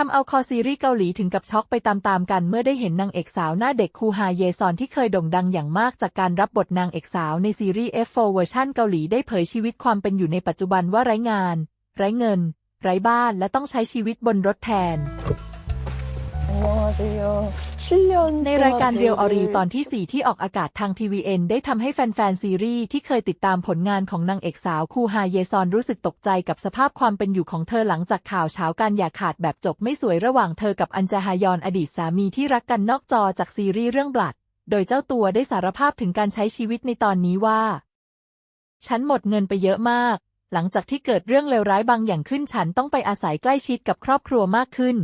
ทำเอาคอซีรีส์เกาหลีถึงกับช็อกไปตามๆกันเมื่อได้เห็นนางเอกสาวหน้าเด็กคูฮาเยซอนที่เคยโด่งดังอย่างมากจากการรับบทนางเอกสาวในซีรีส์ F4 เวอร์ชันเกาหลีได้เผยชีวิตความเป็นอยู่ในปัจจุบันว่าไร้งาน ไร้เงิน ไร้บ้านและต้องใช้ชีวิตบนรถแทน ในรายการเรียวออรีตอนที่ 4 ที่ออกอากาศทางทีวีเอ็นได้ทำให้แฟนๆซีรีส์ที่เคยติดตามผลงานของนางเอกสาวคูฮาเยซอนรู้สึกตกใจกับสภาพความเป็นอยู่ของเธอหลังจากข่าวเช้าการอย่าขาดแบบจบไม่สวยระหว่างเธอกับอันจาฮายอนอดีตสามีที่รักกันนอกจอจากซีรีส์เรื่องบลัด โดยเจ้าตัวได้สารภาพถึงการใช้ชีวิตในตอนนี้ว่า ฉันหมดเงินไปเยอะมาก หลังจากที่เกิดเรื่องเลวร้ายบางอย่างขึ้นฉันต้องไปอาศัยใกล้ชิดกับครอบครัวมากขึ้น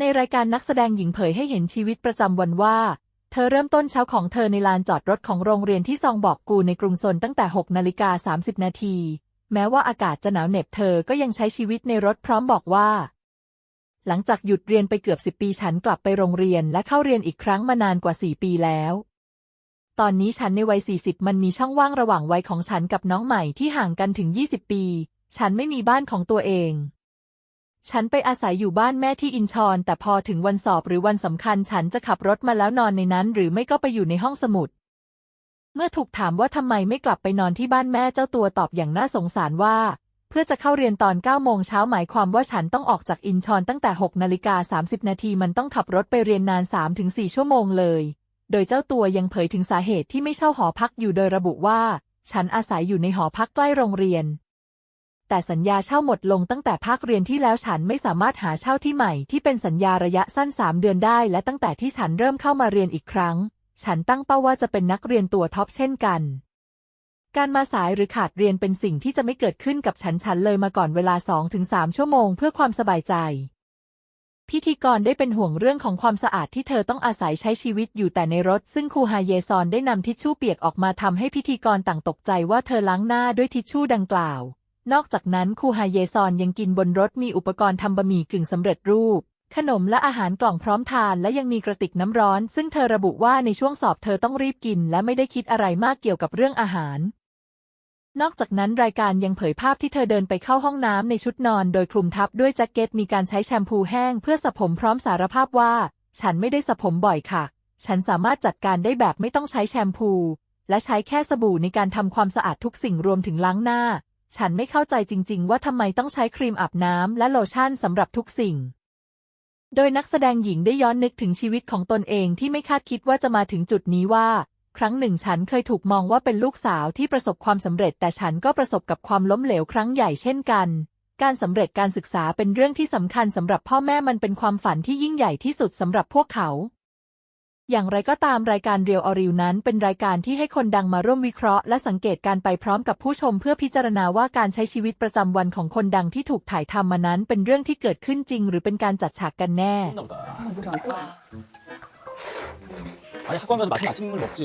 ในรายการนักแสดงหญิงเผยให้เห็นชีวิตประจำวันว่า เธอเริ่มต้นเช้าของเธอในลานจอดรถของโรงเรียนที่ซองบอกกูในกรุงโซนตั้งแต่ 6 นาฬิกา 30 นาที แม้ว่าอากาศจะหนาวเหน็บเธอก็ยังใช้ชีวิตในรถพร้อมบอกว่า หลังจากหยุดเรียนไปเกือบ 10 ปีฉันกลับไปโรงเรียนและเข้าเรียนอีกครั้งมานานกว่า 4 ปีแล้ว ตอนนี้ฉันในวัย 40 มันมีช่องว่างระหว่างวัยของฉันกับน้องใหม่ที่ห่างกันถึง 20 ปี ฉันไม่มีบ้านของตัวเอง ฉันไปอาศัยอยู่บ้านแม่ที่อินชอน แต่พอถึงวันสอบหรือวันสำคัญ ฉันจะขับรถมาแล้วนอนในนั้น หรือไม่ก็ไปอยู่ในห้องสมุด เมื่อถูกถามว่าทำไมไม่กลับไปนอนที่บ้านแม่เจ้าตัวตอบอย่างน่าสงสารว่า เพื่อจะเข้าเรียนตอน9โมงเช้าหมายความว่าฉันต้องออกจากอินชอนตั้งแต่6นาฬิกา30 นาทีมันต้องขับรถไปเรียนนาน 3-4 ชั่วโมงเลย โดยเจ้าตัวยังเผยถึงสาเหตุที่ไม่เช่าหอพักอยู่โดยระบุว่า ฉันอาศัยอยู่ในหอพักใกล้โรงเรียน แต่สัญญาเช่าหมดลงตั้งแต่ภาคเรียนที่แล้วฉันไม่สามารถหาเช่าที่ใหม่ที่เป็นสัญญาระยะสั้น3เดือนได้ และตั้งแต่ที่ฉันเริ่มเข้ามาเรียนอีกครั้ง ฉันตั้งเป้าว่าจะเป็นนักเรียนตัวท็อปเช่นกัน การมาสายหรือขาดเรียนเป็นสิ่งที่จะไม่เกิดขึ้นกับฉันฉันเลยมาก่อนเวลา 2-3 ชั่วโมงเพื่อความสบายใจ พิธีกรได้เป็นห่วงเรื่องของความสะอาดที่เธอต้องอาศัยใช้ชีวิตอยู่แต่ในรถ ซึ่งครูฮาเยซอนได้นำทิชชู่เปียกออกมาทำให้พิธีกรต่างตกใจว่าเธอล้างหน้าด้วยทิชชู่ดังกล่าว นอกจากนั้นครูฮาเยซอนยังกินบนรถมีอุปกรณ์ทำบะหมี่กึ่งสำเร็จรูป ขนมและอาหารกล่องพร้อมทานและยังมีกระติกน้ำร้อน ซึ่งเธอระบุว่าในช่วงสอบเธอต้องรีบกิน และไม่ได้คิดอะไรมากเกี่ยวกับเรื่องอาหาร นอกจากนั้นรายการยังเผยภาพที่เธอเดินไปเข้าห้องน้ำในชุดนอน โดยคลุมทับด้วยแจ็คเก็ตมีการใช้แชมพูแห้งเพื่อสระผมพร้อมสารภาพว่า ฉันไม่ได้สระผมบ่อยค่ะ ฉันสามารถจัดการได้แบบไม่ต้องใช้แชมพู และใช้แค่สบู่ในการทำความสะอาดทุกสิ่งรวมถึงล้างหน้า ฉันไม่เข้าใจจริง ๆ ว่าทำไมต้องใช้ครีมอาบน้ำและโลชั่นสำหรับทุกสิ่ง โดยนักแสดงหญิงได้ย้อนนึกถึงชีวิตของตนเองที่ไม่คาดคิดว่าจะมาถึงจุดนี้ว่า ครั้งหนึ่งฉันเคยถูกมองว่าเป็นลูกสาวที่ประสบความสำเร็จ แต่ฉันก็ประสบกับความล้มเหลวครั้งใหญ่เช่นกัน การสำเร็จการศึกษาเป็นเรื่องที่สำคัญสำหรับพ่อแม่มันเป็นความฝันที่ยิ่งใหญ่ที่สุดสำหรับพวกเขา อย่างไรก็ตามรายการเรียวออริวนั้น เป็นรายการที่ให้คนดังมาร่วมวิเคราะห์และสังเกตการไปพร้อมกับผู้ชม เพื่อพิจารณาว่าการใช้ชีวิตประจำวันของคนดังที่ถูกถ่ายทำมานั้น เป็นเรื่องที่เกิดขึ้นจริง หรือเป็นการจัดฉากกันแน่ 나보다. 물이 안 떠. 아니 학원 가서 맛있는 아침을 먹지.